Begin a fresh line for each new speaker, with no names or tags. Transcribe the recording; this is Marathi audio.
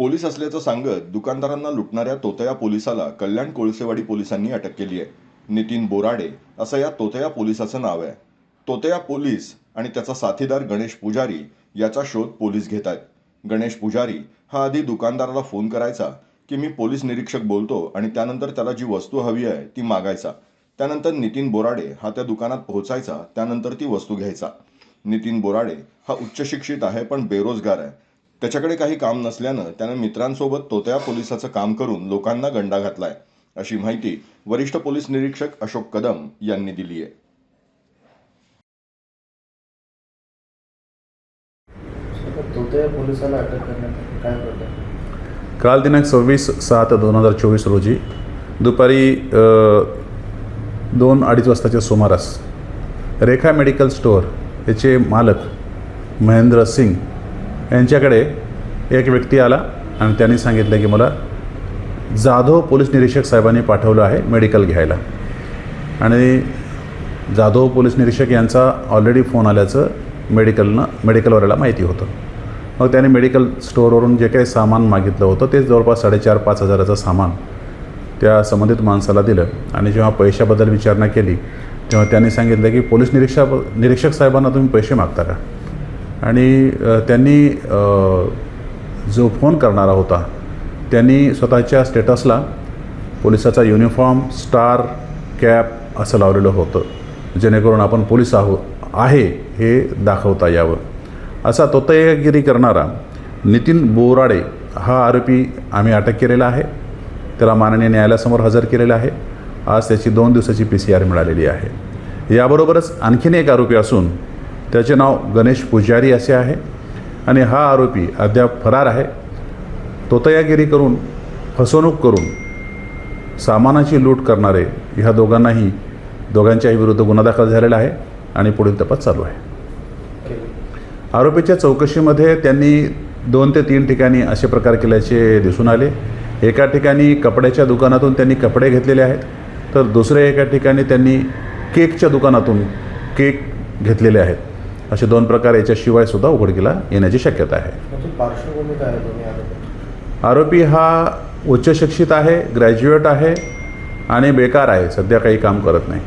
पोलीस असल्याचं सांगत दुकानदारांना लुटणाऱ्या तोतया पोलिसाला कल्याण कोळसेवाडी पोलिसांनी अटक केली आहे. नितीन बोराडे असं या तोतया पोलिसाचं नाव आहे. तोतया पोलीस आणि त्याचा साथीदार गणेश पुजारी याचा शोध पोलीस घेत आहेत. गणेश पुजारी हा आधी दुकानदाराला फोन करायचा की मी पोलीस निरीक्षक बोलतो आणि त्यानंतर त्याला जी वस्तू हवी आहे ती मागायचा. त्यानंतर नितीन बोराडे हा त्या दुकानात पोहोचायचा त्यानंतर ती वस्तू घ्यायचा. नितीन बोराडे हा उच्च शिक्षित आहे पण बेरोजगार आहे. त्याच्याकडे काही काम नसल्यानं त्यानं मित्रांसोबत तोतया पोलिसाचं काम करून लोकांना गंडा घातलाय अशी माहिती वरिष्ठ पोलीस निरीक्षक अशोक कदम यांनी दिली आहे.
तोतया पोलिसाला अटक करण्यात काय प्रकार
काल दिनांक सव्वीस सात दोन हजार चोवीस रोजी दुपारी दोन अडीच वाजताच्या सुमारास रेखा मेडिकल स्टोअर याचे मालक महेंद्र सिंग यांच्याकडे एक व्यक्ती आला आणि त्यांनी सांगितलं की मला जाधव पोलीस निरीक्षक साहेबांनी पाठवलं आहे मेडिकल घ्यायला. आणि जाधव पोलीस निरीक्षक यांचा ऑलरेडी फोन आल्याचं मेडिकलनं मेडिकलवाल्याला माहिती होतं. मग त्याने मेडिकल स्टोअरवरून जे काही सामान मागितलं होतं ते जवळपास साडेचार पाच हजाराचं सामान त्या संबंधित माणसाला दिलं. आणि जेव्हा पैशाबद्दल विचारणा केली तेव्हा त्यांनी सांगितलं की पोलीस निरीक्षा निरीक्षक साहेबांना तुम्ही पैसे मागता का? आणि त्यांनी जो फोन करणारा होता त्यांनी स्वतःच्या स्टेटसला पोलिसाचा युनिफॉर्म स्टार कॅप असं लावलेलं होतं जेणेकरून आपण पोलीस आहो आहे हे दाखवता यावं. असा तोतयगिरी करणारा नितीन बोराडे हा आरोपी आम्ही अटक केलेला आहे. त्याला माननीय न्यायालयासमोर हजर केलेला आहे. आज त्याची दोन दिवसाची पी सी आर मिळालेली आहे. याबरोबरच आणखीन एक आरोपी असून त्याचे नाव गणेश पुजारी असे आहे. आणि हा आरोपी अद्याप फरार आहे. तोतयागिरी करून फसवणूक करून सामानाची लूट करणारे ह्या दोघांनाही दोघांच्याही विरुद्ध गुन्हा दाखल झालेला आहे आणि पुढील तपास चालू आहे. आरोपीच्या चौकशीमध्ये त्यांनी दोन ते तीन ठिकाणी असे प्रकार केल्याचे दिसून आले. एका ठिकाणी कपड्याच्या दुकानातून त्यांनी कपडे घेतलेले आहेत. तर दुसऱ्या एका ठिकाणी त्यांनी केकच्या दुकानातून केक घेतलेले आहेत. असे दोन प्रकार याच्याशिवाय सुद्धा उघडकीला येण्याची शक्यता आहे.
म्हणजे आरोपी?
आरोपी हा उच्च शिक्षित आहे ग्रॅज्युएट आहे आणि बेकार आहे सध्या काही काम करत नाही.